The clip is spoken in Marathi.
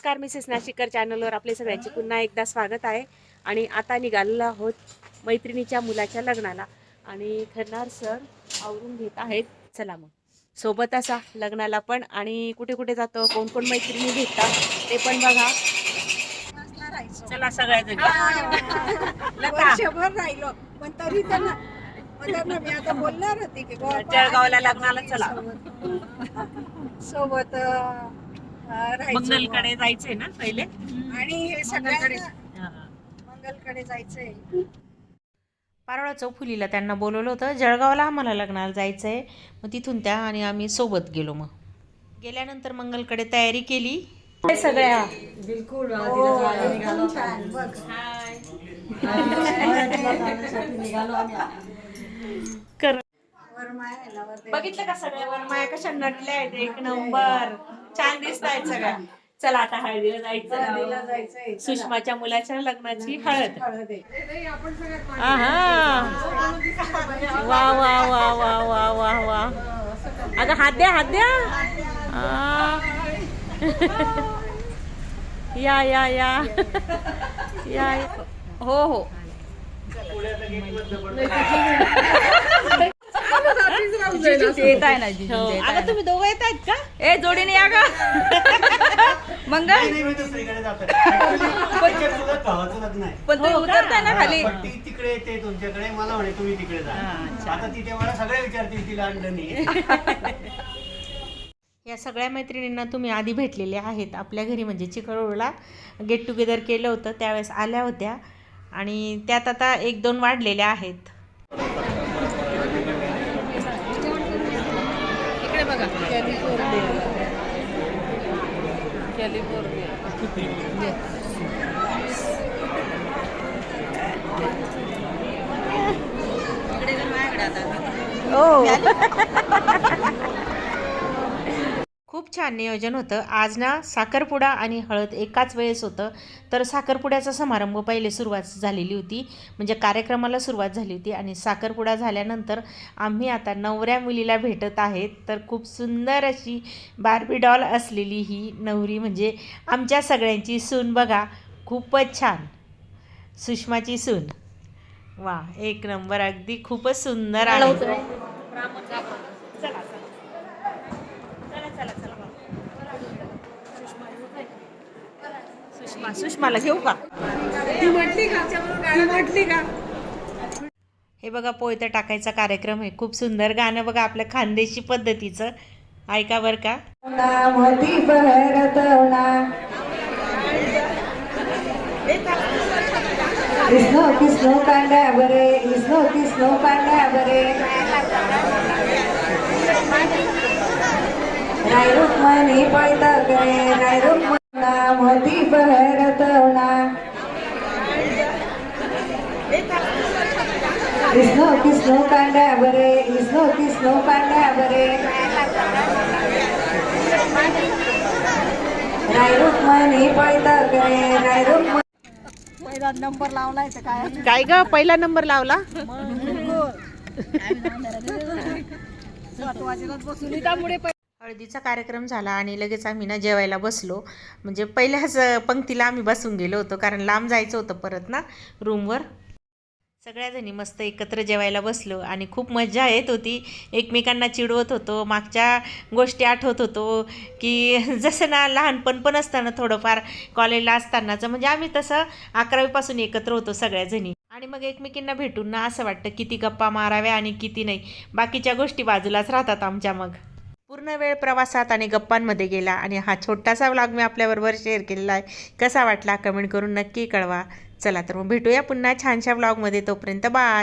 नमस्कार मिसेस नाशिकर चॅनलवर आपले सगळ्यांचे पुन्हा एकदा स्वागत आहे. आणि आता निघालेलो आहोत मैत्रिणीच्या मुलाच्या लग्नाला. आणि खरणार सर आवरून घेत आहेत. चला मग. सोबत असा लग्नाला पण आणि कुठे कुठे जातो कोण कोण मैत्रिणी भेटतात ते पण बघा. चला सगळ्याजणी. राहिलो. पण तरी त्यांना मी आता बोलणार होती की जळगावला लग्नाला चला. सोबत- मंगलकडे जायचंय ना पहिले. आणि हे सगळ्यांना मंगलकडे. जायचंय. पारोळा चौफुलीला त्यांना बोलवलं होतं जळगावला आम्हाला लग्नाला जायचं आहे मग तिथून त्या आणि आम्ही सोबत गेलो मग. गेल्यानंतर मंगलकडे तयारी केली. सगळ्या. ना, वर बघितलं का सगळ्या वरमाया कशा नटल्या आहेत? एक नंबर. छान दिसत आहेत सगळ्या चला आता हळदीला जायचं. सुषमाच्या मुलाच्या लग्नाची हळद. वा वा वा वा वा वा वा. अगं हात द्या हात द्या. आ. या या या. या हो हो. येत आहे ना जिजू, हो. येत आहे अगं तुम्ही दोघं येत आहेत का? ना. ए जोडीने या ग. मंगल? नाही, मी दुसरीकडे जातोय. Actually तुझं भावाचं लग्न आहे. पण तुम्ही हो का? उतरताय ना खाली. पण ती तिकडे येते तुमच्याकडे. मला म्हणे तुम्ही तिकडे जा. आता तिथे मला सगळे विचारतील तिला आणलं नाही. या सगळ्या मैत्रिणींना तुम्ही आधी भेटलेले आहेत. आपल्या घरी म्हणजे चिखलोळला गेट टुगेदर केलं होतं त्यावेळेस आल्या होत्या. आणि त्यात आता एक दोन वाढलेल्या आहेत इकडे बघा. कॅलिफोर्निया इकडे माझ्याकडे आता. खूप छान नियोजन होतं. आज ना साखरपुडा आणि हळद एकाच वेळेस होतं. तर साखरपुड्याचा समारंभ पहिले सुरुवात झालेली होती. म्हणजे कार्यक्रमाला सुरुवात झाली होती आणि साखरपुडा झाल्यानंतर आम्ही आता नवऱ्या मुलीला भेटत आहेत. तर खूप सुंदर अशी बार्बी डॉल असलेली ही नवरी म्हणजे आमच्या सगळ्यांची सून बघा. खूपच छान. सुषमाची सून. वा एक नंबर. अगदी खूपच सुंदर आहे चला चला चला चला सुषमा सुषमाला घेऊ का? ती म्हटली का? ती म्हटली का? हे बघा पोयतं टाकायचा कार्यक्रम आहे. खूप सुंदर गाणं बघा आपल्या खानदेशी पद्धतीचं. ऐका बर का. बरे कृष्ण कृष्ण कांड्या बरे राय रुक्मणी पळत गरे राय मधी बहरतवना कृष्ण कृष्ण कांड्या बरे कृष्ण कृष्ण कांड्या बरे. पळत पहिला नंबर लावलाय तर काय? काय ग पहिला नंबर लावला? सुनीतामुळे हळदीचा कार्यक्रम झाला आणि लगेच आम्ही ना जेवायला बसलो. म्हणजे पहिल्याच पंक्तीला आम्ही बसून गेलो होतो कारण लांब जायचं होतं परत ना रूमवर. सगळ्याजणी मस्त एकत्र जेवायला बसलो आणि खूप मजा येत होती. एकमेकांना चिडवत होतो मागच्या गोष्टी आठवत होतो की जसं ना लहानपण पण असताना थोडंफार कॉलेजला असतानाचं म्हणजे आम्ही तसं अकरावीपासून एकत्र होतो सगळ्याजणी. आणि मग एकमेकींना भेटून ना असं वाटतं किती गप्पा माराव्या आणि किती नाही. बाकीच्या गोष्टी बाजूलाच राहतात आमच्या मग. पूर्ण वेळ प्रवासात आणि गप्पांमध्ये गेला आणि हा छोटासा व्लॉग मी आपल्याबरोबर शेअर केलेला आहे. कसा वाटला? कमेंट करून नक्की कळवा. चला तर मग भेटूया पुन्हा छानशा व्लॉगमध्ये तोपर्यंत बाय